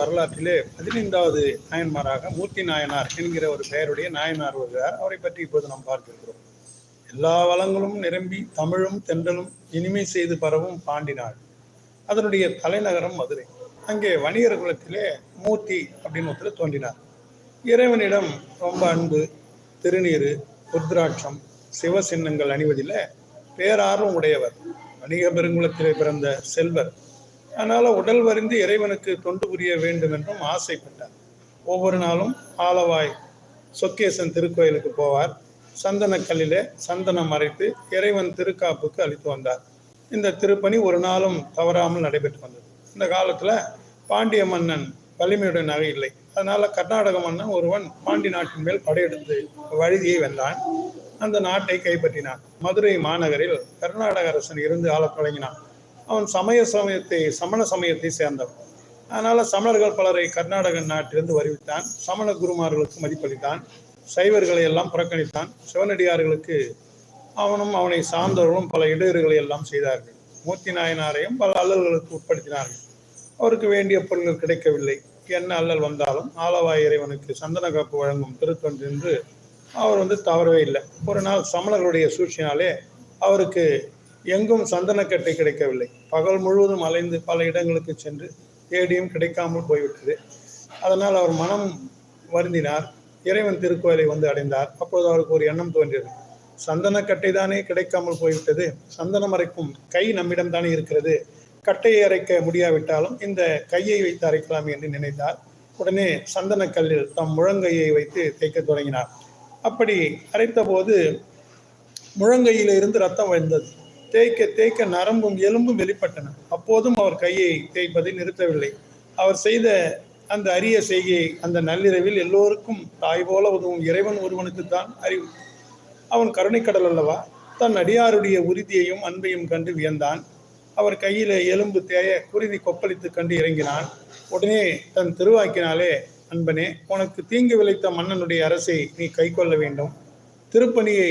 வரலாற்றிலே பதினைந்தாவது நாயன்மாராக மூர்த்தி நாயனார் என்கிற ஒரு பெயருடைய நாயனார் வருகிறார் அவரை பற்றி இப்போது நாம் பார்த்திருக்கிறோம். எல்லா வளங்களும் நிரம்பி தமிழும் தென்றலும் இனிமை செய்து பரவும் பாண்டி நாடு அதனுடைய தலைநகரம் மதுரை. அங்கே வணிகர் குலத்திலே மூர்த்தி அப்படின்னு ஒருத்தர் தோன்றினார். இறைவனிடம் ரொம்ப அன்பு திருநீர் ருத்ராட்சம் சிவசின்னங்கள் அணிவதில் பேரார்வம் உடையவர் வணிக பெருங்குலத்திலே பிறந்த செல்வர். அதனால உடல் வரிந்து இறைவனுக்கு தொண்டு புரிய வேண்டும் என்றும் ஆசைப்பட்டார். ஒவ்வொரு நாளும் ஆலவாய் சொக்கேசன் திருக்கோயிலுக்கு போவார். சந்தனக்கல்லிலே சந்தனம் மறைத்து இறைவன் திருக்காப்புக்கு அளித்து வந்தார். இந்த திருப்பணி ஒரு நாளும் தவறாமல் நடைபெற்று வந்தது. இந்த காலத்தில் பாண்டிய மன்னன் வலிமையுடனாக இல்லை. அதனால கர்நாடக மன்னன் ஒருவன் பாண்டி நாட்டின் மேல் படையெடுத்து வழுதியை வென்றான். அந்த நாட்டை கைப்பற்றினான். மதுரை மாநகரில் கர்நாடக அரசன் இருந்து ஆளத் தொடங்கினான். அவன் சமய சமயத்தை சமண சமயத்தை சேர்ந்தவன். அதனால் சமணர்கள் பலரை கர்நாடக நாட்டிலிருந்து வருவித்தான். சமண குருமார்களுக்கு மதிப்பளித்தான். சைவர்களை எல்லாம் புறக்கணித்தான். சிவனடியார்களுக்கு அவனும் அவனை சார்ந்தவர்களும் பல இடையூறுகளை எல்லாம் செய்தார்கள். மூர்த்தி நாயனாரையும் பல அல்லல்களுக்கு உட்படுத்தினார்கள். அவருக்கு வேண்டிய பொருள்கள் கிடைக்கவில்லை. என்ன அல்லல் வந்தாலும் ஆலவாய் இறைவனுக்கு சந்தன காப்பு வழங்கும் திருத்தொன்று என்று அவர் வந்து தவறவே இல்லை. ஒரு நாள் சமணர்களுடைய சூழ்ச்சினாலே அவருக்கு எங்கும் சந்தனக்கட்டை கிடைக்கவில்லை. பகல் முழுவதும் அலைந்து பல இடங்களுக்கு சென்று தேடியும் கிடைக்காமல் போய்விட்டது. அதனால் அவர் மனம் வருந்தினார். இறைவன் திருக்கோயிலை வந்து அடைந்தார். அப்போது அவருக்கு ஒரு எண்ணம் தோன்றியது. சந்தனக்கட்டை தானே கிடைக்காமல் போய்விட்டது? சந்தனம் அரைக்கும் கை நம்மிடம் தானே இருக்கிறது? கட்டையை அரைக்க முடியாவிட்டாலும் இந்த கையை வைத்து அரைக்கலாம் என்று நினைத்தார். உடனே சந்தனக்கல்லில் தம் முழங்கையை வைத்து தேய்க்க தொடங்கினார். அப்படி அரைத்த போது ரத்தம் வந்தது. தேய்க்க தேய்க்க நரம்பும் எலும்பும் வெளிப்பட்டன. அப்போதும் அவர் கையை தேய்ப்பதை நிறுத்தவில்லை. அவர் செய்த அந்த அரிய செய்கையை அந்த நள்ளிரவில் எல்லோருக்கும் தாய் போல உதவும் இறைவன் ஒருவனுக்கு தான் அறிவு. அவன் கருணைக்கடல் அல்லவா? தன் அடியாருடைய உறுதியையும் அன்பையும் கண்டு வியந்தான். அவர் கையில எலும்பு தேய குருதி கொப்பளித்து கண்டு இறங்கினான். உடனே தன் திருவாக்கினாலே அன்பனே உனக்கு தீங்கு விளைத்த மன்னனுடைய அரசை நீ கை கொள்ள வேண்டும். திருப்பணியை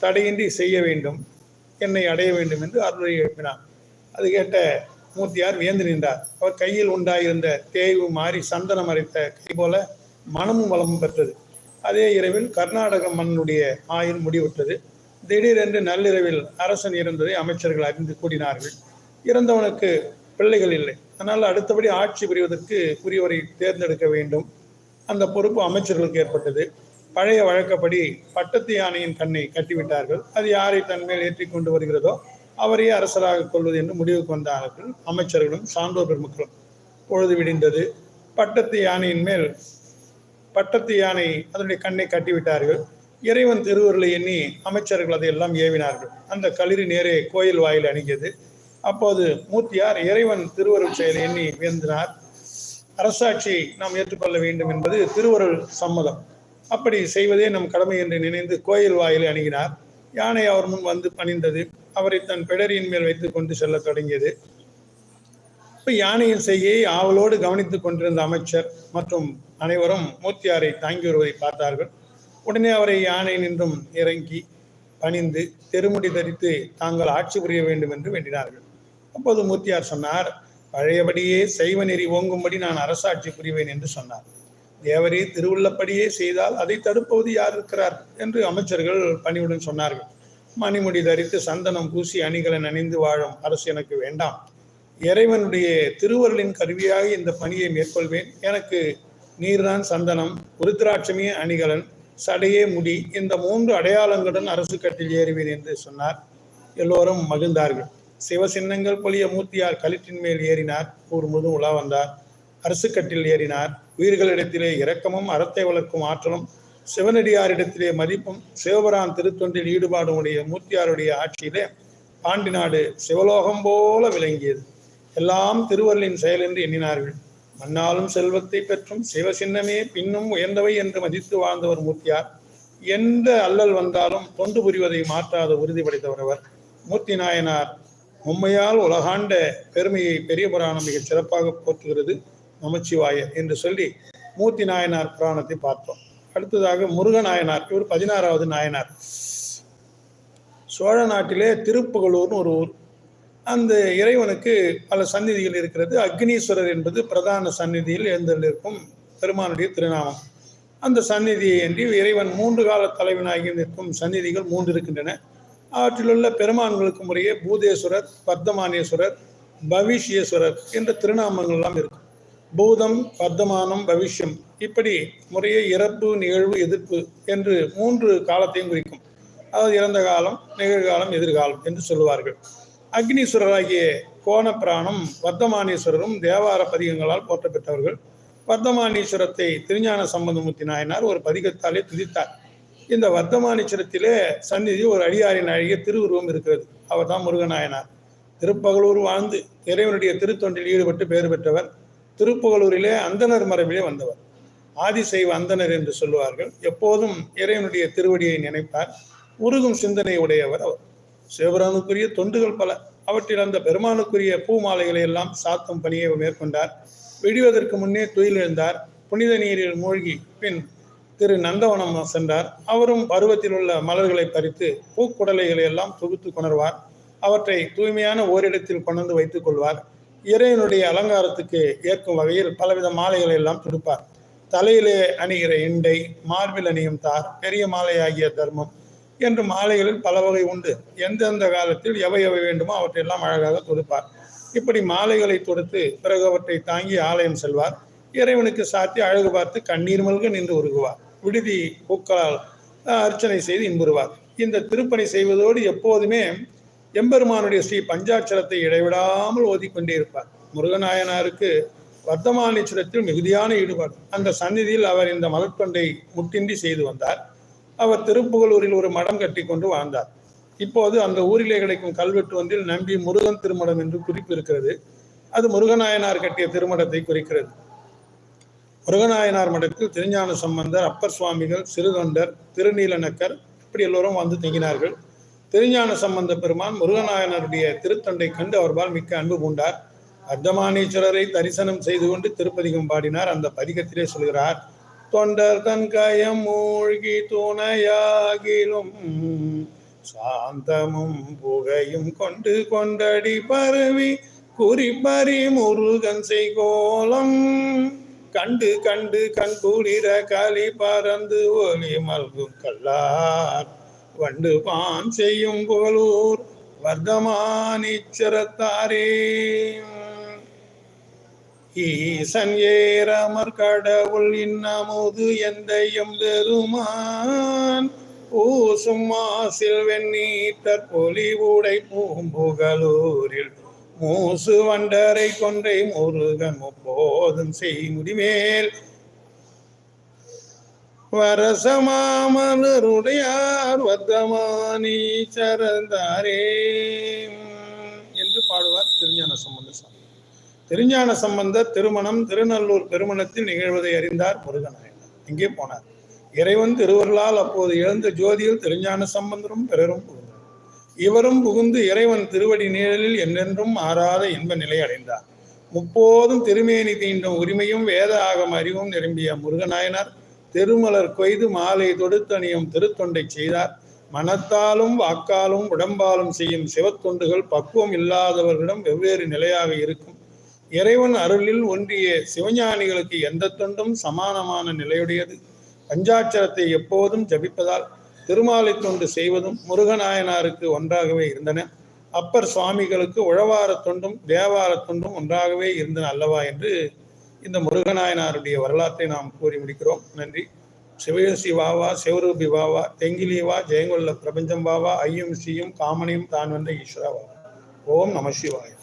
தடையின்றி செய்ய வேண்டும். என்னை அடைய வேண்டும் என்று அருளை எழுப்பினார். அது கேட்ட மூர்த்தியார் வியந்து நின்றார். அவர் கையில் உண்டாயிருந்த தேய்வு மாறி சந்தனம் அரைத்த கை போல மனமும் வளமும் பெற்றது. அதே இரவில் கர்நாடக மன்னனுடைய ஆயுள் முடிவுற்றது. திடீரென்று நள்ளிரவில் அரசன் இருந்ததை அமைச்சர்கள் அறிந்து கூடினார்கள் இறந்தவனுக்கு பிள்ளைகள் இல்லை. அதனால் அடுத்தபடி ஆட்சி புரிவதற்கு புரியவரை தேர்ந்தெடுக்க வேண்டும். அந்த பொறுப்பு அமைச்சர்களுக்கு ஏற்பட்டது. பழைய வழக்கப்படி பட்டத்து யானையின் கண்ணை கட்டிவிட்டார்கள். அது யாரை தன் மேல் ஏற்றி கொண்டு வருகிறதோ அவரையே அரசராக கொள்வது என்று முடிவுக்கு வந்தார்கள் அமைச்சர்களும் சான்றோர் பெருமக்களும் பொழுது விடிந்தது. பட்டத்து யானையின் மேல் பட்டத்து யானை அதனுடைய கண்ணை கட்டிவிட்டார்கள். இறைவன் திருவருளை எண்ணி அமைச்சர்கள் அதையெல்லாம் ஏவினார்கள். அந்த களிறு நேரே கோயில் வாயில் அணுகியது. அப்போது மூர்த்தியார் இறைவன் திருவருள் செயலை எண்ணி வியந்தினார். அரசாட்சி நாம் ஏற்றுக்கொள்ள வேண்டும் என்பது திருவருள் சம்மதம். அப்படி செய்வதே நம் கடமை என்று நினைந்து கோயில் வாயிலை அணுகினார். யானை அவர் முன் வந்து பணிந்தது அவரை தன் பிடரியின் மேல் வைத்து கொண்டு செல்ல தொடங்கியது. இப்போ யானையின் செய்யை ஆவலோடு கவனித்துக் கொண்டிருந்த அமைச்சர் மற்றும் அனைவரும் மூர்த்தியாரை தாங்கி வருவதை பார்த்தார்கள். உடனே அவரை யானை நின்றும் இறங்கி பணிந்து தெருமுடி தரித்து தாங்கள் ஆட்சி புரிய வேண்டும் என்று வேண்டினார்கள். அப்போது மூர்த்தியார் சொன்னார் பழையபடியே சைவ நெறி ஓங்கும்படி நான் அரசாட்சி புரிவேன் என்று சொன்னார். தேவரே திருவுள்ளப்படியே செய்தால் அதை தடுப்பது யார் இருக்கிறார்? என்று அமைச்சர்கள் பணிவுடன் சொன்னார்கள். மணிமுடி தரித்து சந்தனம் பூசி அணிகலன் அணிந்து வாழும் அரசு எனக்கு வேண்டாம். இறைவனுடைய திருவருளின் கருவியாக இந்த பணியை மேற்கொள்வேன். எனக்கு நீர்தான் சந்தனம் ருத்ராட்சமே அணிகலன் சடையே முடி இந்த மூன்று அடையாளங்களுடன் அரசு கட்டில் ஏறுவேன் என்று சொன்னார். எல்லோரும் மகிழ்ந்தார்கள். சிவசின்னங்கள் பொழிய மூர்த்தியார் களிற்றின் மேல் ஏறினார். ஊர் முழு உலா வந்தார். அரசு கட்டில் ஏறினார். உயிர்களிடத்திலே இரக்கமும் அறத்தை வளர்க்கும் ஆற்றலும் சிவனடியாரிடத்திலே மதிப்பும் சிவபுரான் திருத்தொண்டில் ஈடுபாடும் உடைய மூர்த்தியாருடைய ஆட்சியிலே பாண்டி நாடு சிவலோகம் போல விளங்கியது. எல்லாம் திருவருளின் செயல் என்று எண்ணினார்கள். மன்னாலும் செல்வத்தை பெற்றும் சிவசின்னமே பின்னும் உயர்ந்தவை என்று மதித்து வாழ்ந்தவர் மூர்த்தியார். எந்த அல்லல் வந்தாலும் தொண்டு புரிவதை மாற்றாத உறுதி படைத்தவர் அவர். மூர்த்தி நாயனார் உண்மையால் உலகாண்ட பெருமையை பெரிய புராணம் மிகச் சிறப்பாக போற்றுகிறது. நமச்சிவாயர் என்று சொல்லி மூர்த்தி நாயனார் புராணத்தை பார்த்தோம். அடுத்ததாக முருகநாயனார் இவர் பதினாறாவது நாயனார். சோழ நாட்டிலே திருப்புகலூர்னு ஒரு ஊர். அந்த இறைவனுக்கு பல சந்நிதிகள் இருக்கிறது. அக்னீஸ்வரர் என்பது பிரதான சந்நிதியில் எழுந்திருக்கும் பெருமானுடைய திருநாமம். அந்த சந்நிதியை என்று இறைவன் மூன்று கால தலைவனாகி நிற்கும் சந்நிதிகள் மூன்று இருக்கின்றன. அவற்றிலுள்ள பெருமான்களுக்கு முறையே பூதேஸ்வரர் வர்த்தமானேஸ்வரர் பவிஷ்யேஸ்வரர் என்ற திருநாமங்கள் எல்லாம் இருக்கும். பூதம் வர்த்தமானம் பவிஷ்யம் இப்படி முறையே இறப்பு நிகழ்வு எதிர்ப்பு என்று மூன்று காலத்தையும் குறிக்கும். அதாவது இறந்த காலம் நிகழ்காலம் எதிர்காலம் என்று சொல்லுவார்கள். அக்னீஸ்வரராகிய கோணப்பிராணம் வர்த்தமானீஸ்வரரும் தேவார பதிகங்களால் போற்ற பெற்றவர்கள் வர்த்தமானீஸ்வரத்தை திருஞான சம்பந்தமூர்த்தி நாயனார் ஒரு பதிகத்தாலே துதித்தார். இந்த வர்த்தமானீஸ்வரத்திலே சந்நிதி ஒரு அடியாரின் அழகிய திருவுருவம் இருக்கிறது. அவர் தான் முருகநாயனார். திருப்பகலூர் வாழ்ந்து இறைவனுடைய திருத்தொண்டில் ஈடுபட்டு பெயர் பெற்றவர். திருப்புகலூரிலே அந்தனர் மரபிலே வந்தவர். ஆதிசைவ அந்தனர் என்று சொல்லுவார்கள். எப்போதும் இறைவனுடைய திருவடியை நினைப்பார். உருகும் சிந்தனை உடையவர் அவர். சிவபிரானுக்குரிய தொண்டுகள் பல. அவற்றில் அந்த பெருமானுக்குரிய பூ மாலைகளை எல்லாம் சாத்தும் பணியை மேற்கொண்டார். விடுவதற்கு முன்னே துயிலெழுந்தார் புனித நீரில் மூழ்கி பின் திரு நந்தவனம் சென்றார். அவரும் பருவத்தில் உள்ள மலர்களை பறித்து பூக்குடலைகளை எல்லாம் தொகுத்து கொணர்வார். அவற்றை தூய்மையான ஓரிடத்தில் கொண்டு வைத்துக் கொள்வார். இறைவனுடைய அலங்காரத்துக்கு ஏற்கும் வகையில் பலவித மாலைகளை எல்லாம் தொடுப்பார் தலையிலே அணிகிற இண்டை மார்பில் அணியும் தார் பெரிய மாலையாகிய தர்மம் என்று மாலைகளில் பல வகை உண்டு. எந்தெந்த காலத்தில் எவை எவை வேண்டுமோ அவற்றையெல்லாம் அழகாக தொடுப்பார். இப்படி மாலைகளை தொடுத்து பிறகு அவற்றை தாங்கி ஆலயம் செல்வார். இறைவனுக்கு சாத்தி அழகு பார்த்து கண்ணீர் மல்க நின்று உருகுவார். விடுதி பூக்களால் அர்ச்சனை செய்து இன்புறுவார். இந்த திருப்பணி செய்வதோடு எப்போதுமே எம்பெருமானுடைய ஸ்ரீ பஞ்சாட்சரத்தை இடைவிடாமல் ஓதிக்கொண்டே இருப்பார். முருகநாயனாருக்கு வர்த்தமானீஸ்வரத்தில் மிகுதியான ஈடுபாடு. அந்த சந்நிதியில் அவர் இந்த மலர்கொண்டை முட்டின்றி செய்து வந்தார். அவர் திருப்புகலூரில் ஒரு மடம் கட்டி கொண்டு வாழ்ந்தார். இப்போது அந்த ஊரிலே கிடைக்கும் கல்வெட்டு ஒன்றில் நம்பி முருகன் திருமடம் என்று குறிப்பு இருக்கிறது அது முருகநாயனார் கட்டிய திருமடத்தை குறிக்கிறது. முருகநாயனார் மடத்தில் திருஞான சம்பந்தர் அப்பர் சுவாமிகள் சிறுதொண்டர் திருநீலநக்கர் இப்படி எல்லோரும் வந்து தங்கினார்கள். திருஞான சம்பந்த பெருமான் முருகநாயனருடைய திருத்தொண்டை கண்டு அவர்பால் மிக்க அன்பு பூண்டார். அர்த்தமானீஸ்வரரை தரிசனம் செய்து கொண்டு திருப்பதிகம் பாடினார். அந்த பதிகத்திலே சொல்கிறார் தொண்டர் தன் கயம் மூழ்கி துணையாகிலும் சாந்தமும் புகையும் கொண்டு கொண்டடி பரவி குறிப்பறி முருகன் செய்கோலம். கண்டு கண்டு கண் குளிர களி பறந்து ஒளி மல்கும் கல்லார். வண்டு பாம் செய்யும் புகழூர் வர்த்தமானிச்சரத்தாரே ஈசன் ஏறமர் கடவுள் இன்னமுது எந்த பெருமான். ஊசும் மாசில் வெண்ணீட்டர் பொலிவுடை பூம்புகளூரில் மூசு வண்டரை கொன்றை முருகன் முப்போதும் செய்முடிமேல். முடிமேல் வரசமாமலருடையார் வர்த்தமானி சரந்தாரே. என்று பாடுவார் திருஞான சம்பந்த சாமி. திருஞான சம்பந்தர் திருமணம் திருநல்லூர் பெருமணத்தில் நிகழ்வதை அறிந்தார் முருகநாயனார். இங்கே போனார். இறைவன் திருவருளால் அப்போது எழுந்த ஜோதியில் திருஞான சம்பந்தரும் பிறரும் புகுந்தனர். இவரும் புகுந்து இறைவன் திருவடி நிழலில் என்றென்றும் மாறாத இன்ப நிலை அடைந்தார். முப்போதும் திருமேனி தீண்டும் உரிமையும் வேத ஆகம அறிவும் நிரம்பிய முருகநாயனார் திருமலர் கொய்து மாலை தொடுத்தணியும் திருத்தொண்டை செய்தார். மனத்தாலும் வாக்காலும் உடம்பாலும் செய்யும் சிவத்தொண்டுகள் பக்குவம் இல்லாதவர்களிடம் வெவ்வேறு நிலையாக இருக்கும். இறைவன் அருளில் ஒன்றிய சிவஞானிகளுக்கு எந்த தொண்டும் சமானமான நிலையுடையது? பஞ்சாட்சரத்தை எப்போதும் ஜபிப்பதால் திருமாலை தொண்டு செய்வதும் முருகநாயனாருக்கு ஒன்றாகவே இருந்தன. அப்பர் சுவாமிகளுக்கு உழவார தொண்டும் தேவார தொண்டும் ஒன்றாகவே இருந்தன அல்லவா என்று இந்த முருகநாயனாருடைய வரலாற்றை நாம் கூறி முடிக்கிறோம். நன்றி. சிவயோசி வாவா சிவரூபி வாவா தெங்கிலீவா வா பிரபஞ்சம் வாவா ஐயும் சியும் காமனையும் தான் வந்த ஈஸ்வராவா ஓம் நம சிவாயா.